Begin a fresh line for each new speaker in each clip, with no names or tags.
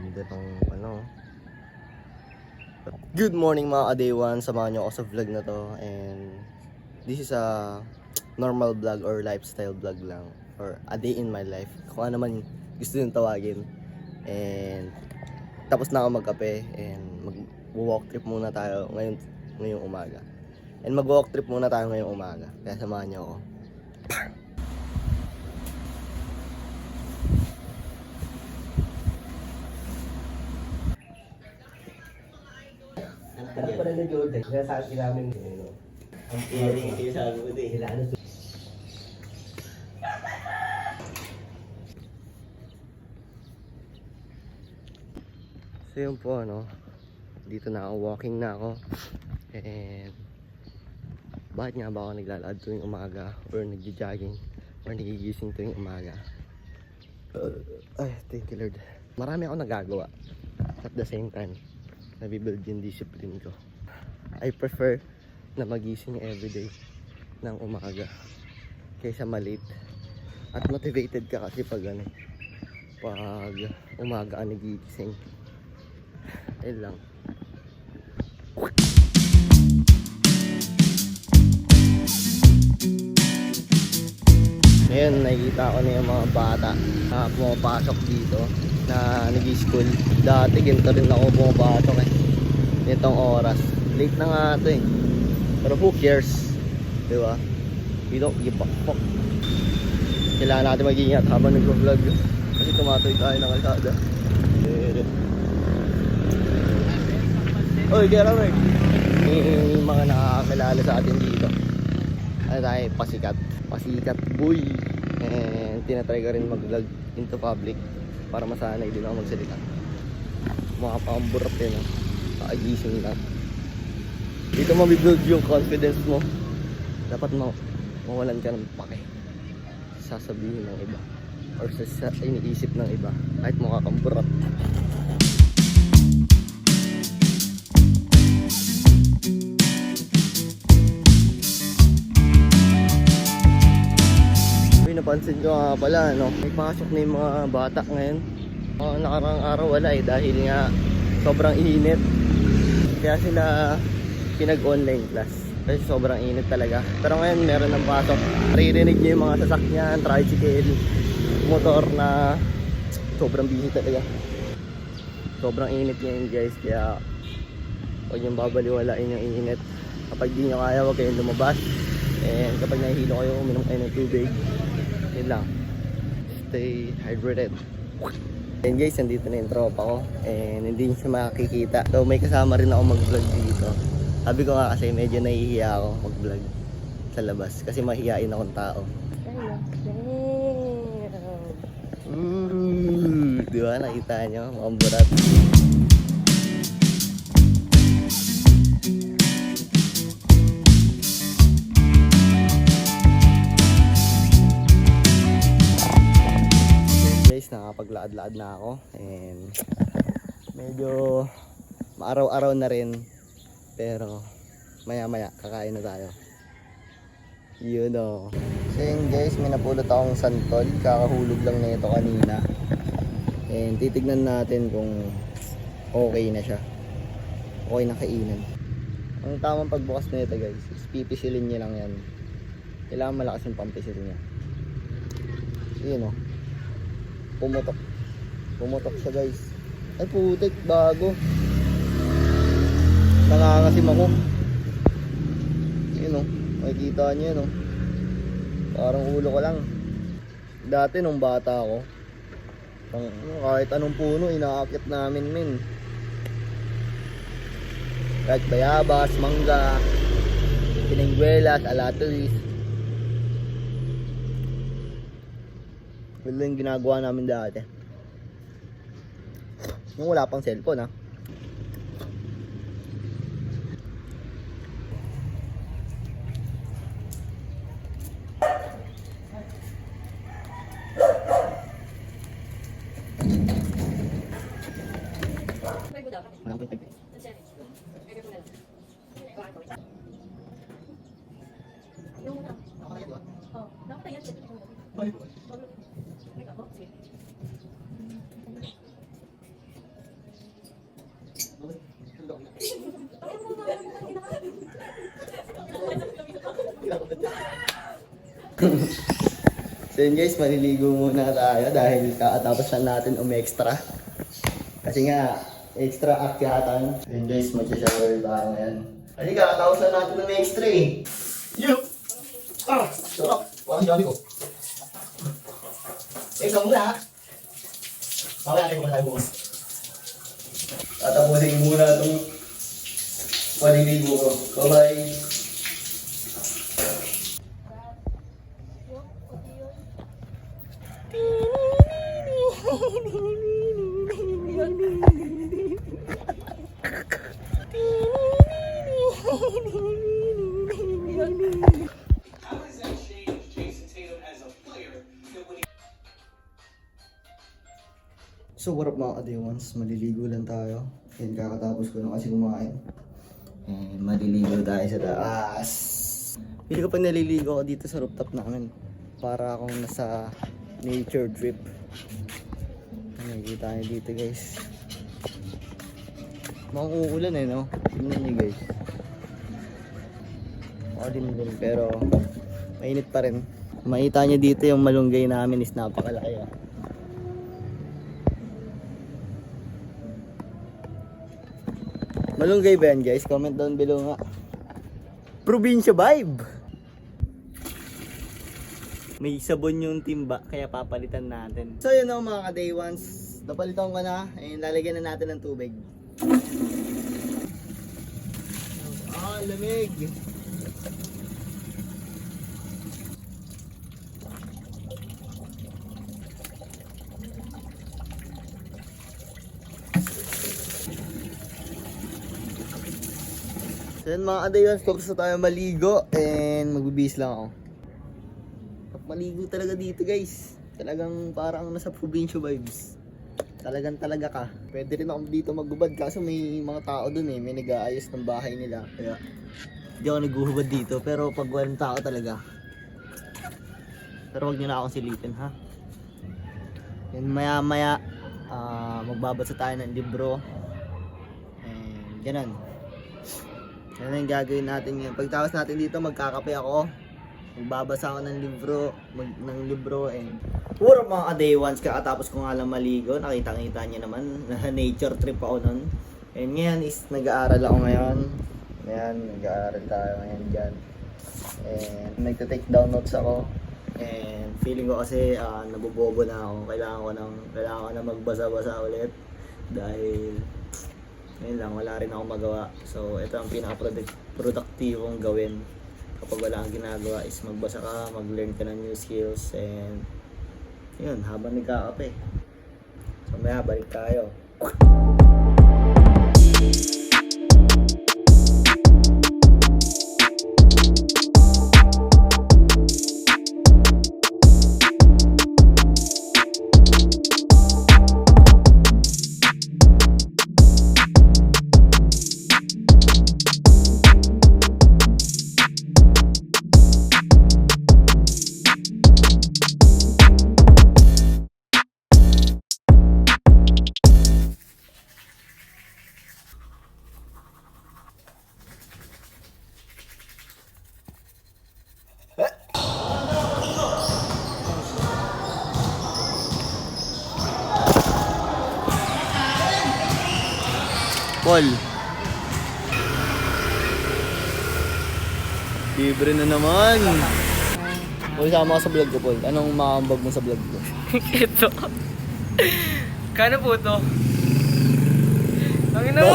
Ganda ng ano. Good morning mga ka-day one. Samahan niyo ako sa vlog na to. And this is a normal vlog or lifestyle vlog lang. Or a day in my life. Kung ano man gusto yung tawagin. And tapos na ako magkape. And mag-walk trip muna tayo ngayon, ngayong umaga. And mag-walk trip muna tayo ngayong umaga. Kaya samahan niyo ako.
Ano Jordan? Sinasabi namin ano. Ang
Hearing yung sinasabi mo din.
Sila ano
So yun po ano, dito na ako, walking na ako. And bakit nga ba ako naglalakad tuwing umaga or nagja-jogging or nagigising tuwing umaga? Uh, ay, thank you Lord. Marami ako nagagawa. At the same time, nabibuild yung discipline ko. I prefer na magising everyday ng umaga kaysa malate. At motivated ka kasi pag ano, pag umaga ka nagigising. Ayun lang. Ngayon, nakikita ko na yung mga bata na pumapasok dito na nag-school. Dati, ganito rin ako pumapasok eh. Nitong oras. Late na nga ito eh. Pero who cares? Di ba? We don't give a fuck. Kailangan natin mag-ingat habang nag-vlog. Kasi tumatoy tayo ng kalsada. Eh, Oy, get over. May mga nakakakilala sa atin dito. Ano tayo, pasikat. Pasikat, boy. And tinatry ko rin mag-vlog into public para masanay din ako magsalita. Mga paamburat eh, no? Paagising lang. Dito mabibuild yung confidence mo. Dapat mo mawalan ka ng pake. Sasabihin ng iba. Or sa, iniisip ng iba. Kahit mukha kang burat. Uy, napansin ko nga pala, no? May pasok na yung mga bata ngayon. Mga nakarang araw wala eh, dahil nga sobrang init. Kaya sila pinag-online class. Kasi sobrang init talaga. Pero ngayon meron ng pasok. Naririnig niyo yung mga sasakyan, tricycle, motor na sobrang busy talaga. Sobrang init ngayon guys, kaya huwag niyong babaliwalain yung init. Kapag di nyo kaya, huwag kayong lumabas. And kapag nahihilo kayo, uminom kayo ng tubig. Yun lang. Stay hydrated. And guys, nandito na yung tropa ko. And hindi nyo siya makikita. So may kasama rin ako mag-vlog dito. Sabi ko nga kasi medyo nahihiya ako mag-vlog sa labas. Kasi mahihiyain akong tao. Ooh, di ba? Nakita nyo? Mukhang burat. nakapaglaad-laad na ako and medyo maaraw-araw na rin pero maya-maya kakain na tayo. You know. So yun guys, may napulot akong santol. Kakahulog lang na ito kanina. And titignan natin kung okay na siya. Okay na kainan. Ang tamang pagbukas na ito guys, is pipisilin niya lang yan. Kailangan malakas yung pampisil niya. Yun o. Pumutok. Pumutok siya guys. Ay putik, bago. Nangangasim ako. Yun o. Makikita niyo yun o. Parang ulo ko lang. Dati nung bata ako, pang, kahit anong puno, inaakit namin min. Kahit bayabas, mangga, pinengguelas, alatuis. Yun yung ginagawa namin dati. Nung wala pang cellphone ha.
so yun guys, maliligo muna tayo dahil kakatapos lang natin umextra. Kasi nga, extra akyatan. So yun guys, mag-shower tayo ngayon. Kasi kakatapos lang natin umextra eh. Yup! Ah! Sarap! Parang dami ko. Eh, ikaw muna. Mamaya kayo muna tayo bukas. Tatapusin muna itong paliligo ko. Bye-bye! What up mga kadewans, maliligo lang tayo. Yan kakatapos ko na kasi kumain. And maliligo tayo sa taas. Pili ko pa naliligo ako dito sa rooftop namin. Para akong nasa nature trip. Nakikita niyo dito guys. Mukhang uulan eh no? Tingnan niyo guys. Makalimlim pero mainit pa rin. Makita niyo dito yung malunggay namin is napakalaki ah. Malunggay ba yan guys? Comment down below nga. Probinsya vibe! May sabon yung timba, kaya papalitan natin. So yun o mga ka-day ones, napalitan ko na, and lalagyan na natin ng tubig. Ah, lamig! So yun mga ka-day ones, focus na tayo maligo, and magbibis lang ako. Maligo talaga dito guys. Talagang parang nasa probinsya vibes. Talagang talaga ka. Pwede rin ako dito magbubad kaso may mga tao dun eh. May nag-aayos ng bahay nila. Kaya hindi ako naghuhubad dito. Pero pag walang tao talaga. Pero wag niyo na akong silipin ha. Yan maya maya ah, magbabasa tayo ng libro. And ganun. Yan ang gagawin natin yan. Pagtapos natin dito magkakape ako. Magbabasa ako ng libro, mag, ng libro and Puro mga ka-day ones, kakatapos ko nga lang maligo, nakita-kita niyo naman, na nature trip ako nun. And ngayon is nag-aaral ako ngayon. Ngayon, nag-aaral tayo ngayon dyan. And nagte-take down notes ako. And feeling ko kasi ah, nabobobo na ako. Kailangan ko ng kailangan ko na magbasa-basa ulit dahil ngayon lang wala rin ako magawa. So ito ang pinaka-productivong gawin kapag wala kang ginagawa is magbasa ka, mag-learn ka ng new skills and yun, habang nagkakape. So maya balik tayo. Paul. Libre na naman. Paul, sama ka sa vlog ko, Paul. Anong makambag mo sa vlog ko?
Ito. Kano po to? Ang ina mo.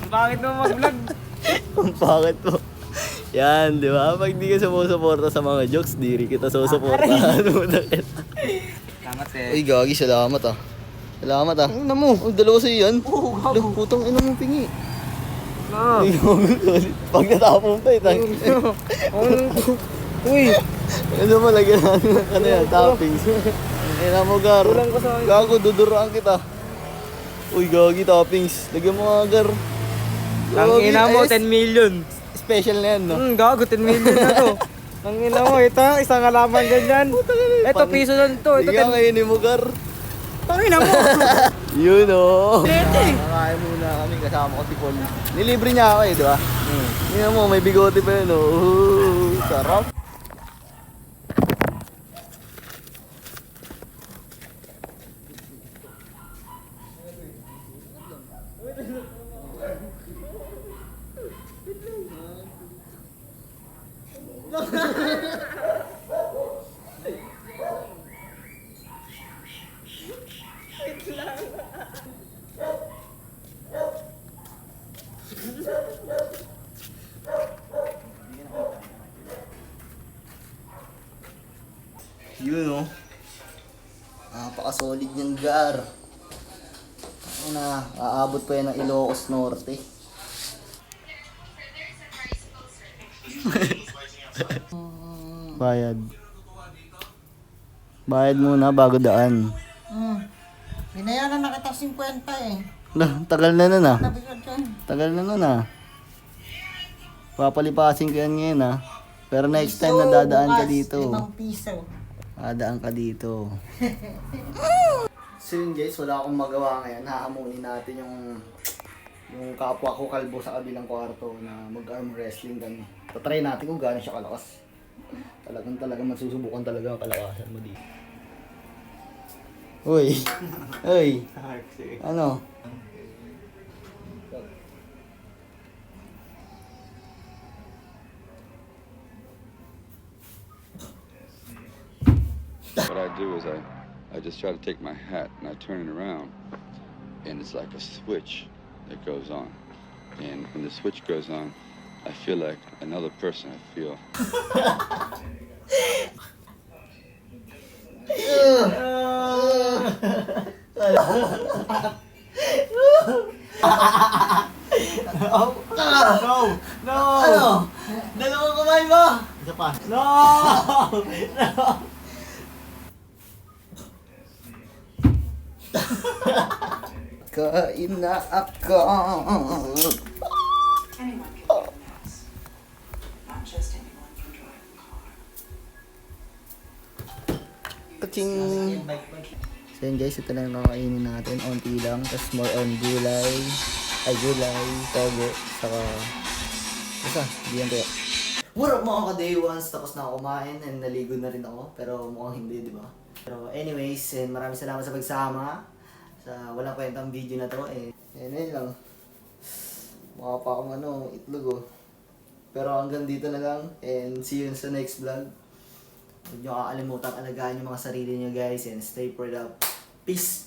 Ang Bakit mo mag-vlog?
Ang pangit mo. Yan, di ba? Pag di ka sumusuporta sa mga jokes, di rin kita susuportahan mo na kita.
Salamat eh.
Ay, gagi, salamat ah. Salamat ah. Ano mo? Ang dalawa sa'yo yan? Oo, gago. Putang ina mo pingi.
No.
Ay, gago, Pag natapon pa eh, tang.
Uy,
Ano mo, lagyan natin ng ano yan, toppings. Ina mo, Gar.
Kulang ko sa-
Gago, duduraan kita. Uy, gagi, toppings. Lagyan mo nga, Gar.
ang ina mo,
eh,
10 million.
Special na yan, no?
Hmm, gago, 10 million na to. Ang ina mo, ito, isang halaman ganyan. Ito, piso lang to. Ito,
Hindi ka
10
ngayon mo, Gar.
Ang ina mo.
Yun, oh.
Lete.
Nakakain muna kami kasama ko si Paul. Nilibre niya ako eh, di ba? Hmm. Tingnan mo, may bigote pa yun, oh. Sarap. Yun oh. Napaka-solid yung gar. Ano na, yan ng Ilocos Norte. Bayad. Bayad muna bago daan.
Hmm. Binayaran na kita 50 eh.
Lah, tagal na nun ah. Tagal na nun ah. Papalipasin ko yan ngayon ah. Pero next time na dadaan ka dito.
Limang piso.
Dadaan ka dito. so yun guys, wala akong magawa ngayon. Hahamunin natin yung yung kapwa ko kalbo sa kabilang kwarto na mag-arm wrestling kami. Tatry natin kung gaano siya kalakas. Talagang talagang masusubukan talaga ang kalakasan mo dito. Uy! Uy! Ano?
What I do is I, I just try to take my hat and I turn it around, and it's like a switch that goes on. And when the switch goes on, I feel like another person. I feel
No! No! No! No! Kain na ako.
Car.
Kaching! So yun guys, ito lang yung kakainin natin. Onti lang. Tapos more on gulay. Ay, gulay, togo, saka... Basta, diyan kaya. What up mga ka-day ones? Tapos na ako kumain and naligo na rin ako. Pero mukhang hindi, di ba? Pero anyways, and maraming salamat sa pagsama. Sa walang kwentang video na to. Eh, yan yun lang. Mukha pa akong ano, itlog oh. Pero hanggang dito na lang. And see you sa next vlog. Huwag nyo kakalimutan alagaan yung mga sarili nyo guys and stay prayed up. Peace!